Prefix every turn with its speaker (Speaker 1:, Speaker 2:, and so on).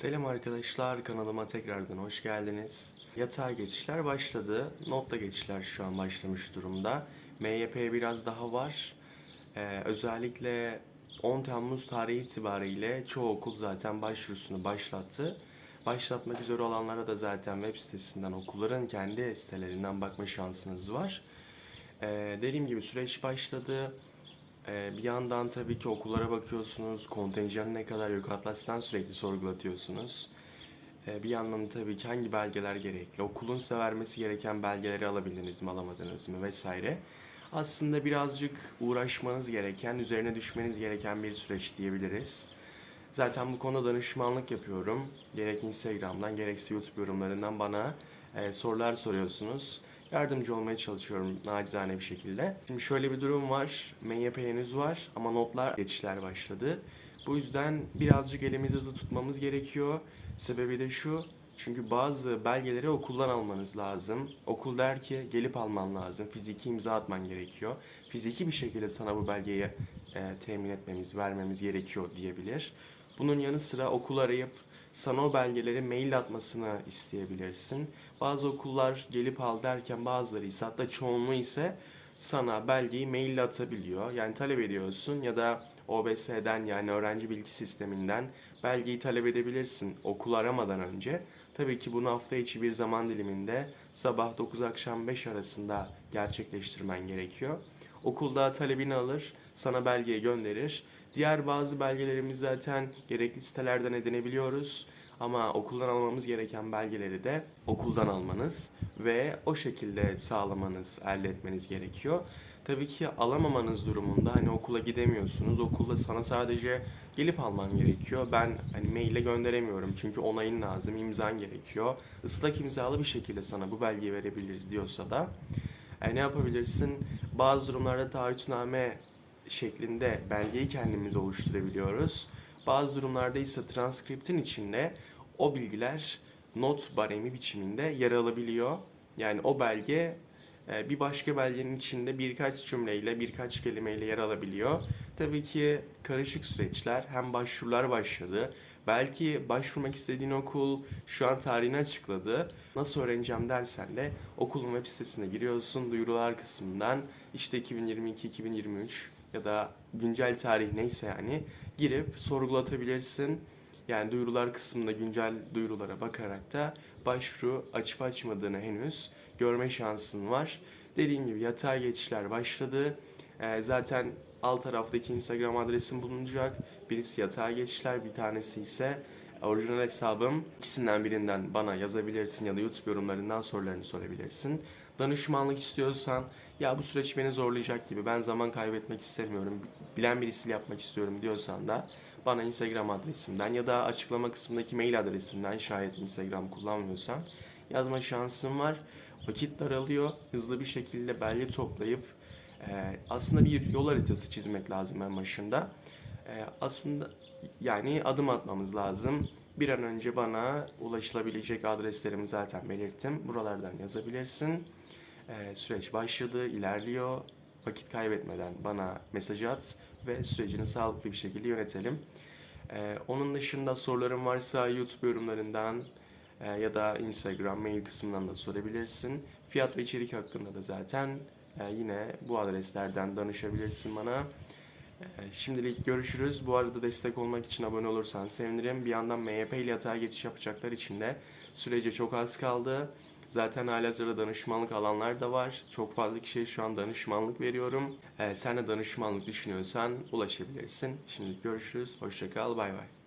Speaker 1: Selam arkadaşlar, kanalıma tekrardan hoş geldiniz. Yatağa geçişler başladı. Notla geçişler şu an başlamış durumda. MYP biraz daha var. Ee, özellikle 10 Temmuz tarihi itibariyle çoğu okul zaten başvurusunu başlattı. Başlatmak üzere olanlara da zaten web sitesinden, okulların kendi sitelerinden bakma şansınız var. Ee, dediğim gibi süreç başladı. Ee, bir yandan tabii ki okullara bakıyorsunuz, kontenjanı ne kadar yok Atlas'tan sürekli sorgulatıyorsunuz. Ee, bir yandan tabii ki hangi belgeler gerekli, okulun size vermesi gereken belgeleri alabildiniz mi, alamadınız mı vesaire. Aslında birazcık uğraşmanız gereken, üzerine düşmeniz gereken bir süreç diyebiliriz. Zaten bu konuda danışmanlık yapıyorum. Gerek Instagram'dan gerekse YouTube yorumlarından bana e, sorular soruyorsunuz. Yardımcı olmaya çalışıyorum nacizane bir şekilde. Şimdi şöyle bir durum var. MYP henüz var ama notlar geçişler başladı. Bu yüzden birazcık elimizi hızlı tutmamız gerekiyor. Sebebi de şu. Çünkü bazı belgeleri okuldan almanız lazım. Okul der ki gelip alman lazım. Fiziki imza atman gerekiyor. Fiziki bir şekilde sana bu belgeyi e, temin etmemiz, vermemiz gerekiyor diyebilir. Bunun yanı sıra okul arayıp sana o belgeleri mail atmasını isteyebilirsin. Bazı okullar gelip al derken bazıları ise hatta çoğunluğu ise sana belgeyi mail atabiliyor. Yani talep ediyorsun ya da OBS'den yani öğrenci bilgi sisteminden belgeyi talep edebilirsin okul aramadan önce. Tabii ki bunu hafta içi bir zaman diliminde sabah 9 akşam 5 arasında gerçekleştirmen gerekiyor. Okulda talebini alır, sana belgeyi gönderir. Diğer bazı belgelerimiz zaten gerekli sitelerden edinebiliyoruz. Ama okuldan almamız gereken belgeleri de okuldan almanız ve o şekilde sağlamanız, elde etmeniz gerekiyor. Tabii ki alamamanız durumunda hani okula gidemiyorsunuz. Okulda sana sadece gelip alman gerekiyor. Ben hani maille gönderemiyorum çünkü onayın lazım, imzan gerekiyor. Islak imzalı bir şekilde sana bu belgeyi verebiliriz diyorsa da e, ne yapabilirsin? Bazı durumlarda taahhütname şeklinde belgeyi kendimiz oluşturabiliyoruz. Bazı durumlarda ise transkriptin içinde o bilgiler not baremi biçiminde yer alabiliyor. Yani o belge e, bir başka belgenin içinde birkaç cümleyle, birkaç kelimeyle yer alabiliyor. Tabii ki karışık süreçler, hem başvurular başladı. Belki başvurmak istediğin okul şu an tarihini açıkladı. Nasıl öğreneceğim dersen de okulun web sitesine giriyorsun, duyurular kısmından işte 2022-2023 ya da güncel tarih neyse yani girip sorgulatabilirsin. Yani duyurular kısmında güncel duyurulara bakarak da başvuru açıp açmadığını henüz görme şansın var. Dediğim gibi yatay geçişler başladı. Ee, zaten alt taraftaki Instagram adresim bulunacak. Birisi yatay geçişler, bir tanesi ise orijinal hesabım. İkisinden birinden bana yazabilirsin ya da YouTube yorumlarından sorularını sorabilirsin. Danışmanlık istiyorsan ya bu süreç beni zorlayacak gibi ben zaman kaybetmek istemiyorum, bilen birisiyle yapmak istiyorum diyorsan da bana Instagram adresimden ya da açıklama kısmındaki mail adresimden şayet Instagram kullanmıyorsan yazma şansın var. Vakit daralıyor. Hızlı bir şekilde belge toplayıp e, aslında bir yol haritası çizmek lazım en başında. E, aslında yani adım atmamız lazım. Bir an önce bana ulaşılabilecek adreslerimi zaten belirttim. Buralardan yazabilirsin. E, süreç başladı, ilerliyor. Vakit kaybetmeden bana mesaj at ve sürecini sağlıklı bir şekilde yönetelim. E, onun dışında soruların varsa YouTube yorumlarından e, ya da Instagram mail kısmından da sorabilirsin. Fiyat ve içerik hakkında da zaten e, yine bu adreslerden danışabilirsin bana. E, Şimdilik görüşürüz. Bu arada destek olmak için abone olursan sevinirim. Bir yandan MYP ile yatağa geçiş yapacaklar için de sürece çok az kaldı. Zaten halihazırda danışmanlık alanlar da var. Çok fazla kişiye şu an danışmanlık veriyorum. Ee, sen de danışmanlık düşünüyorsan ulaşabilirsin. Şimdi görüşürüz. Hoşçakal. Bay bay.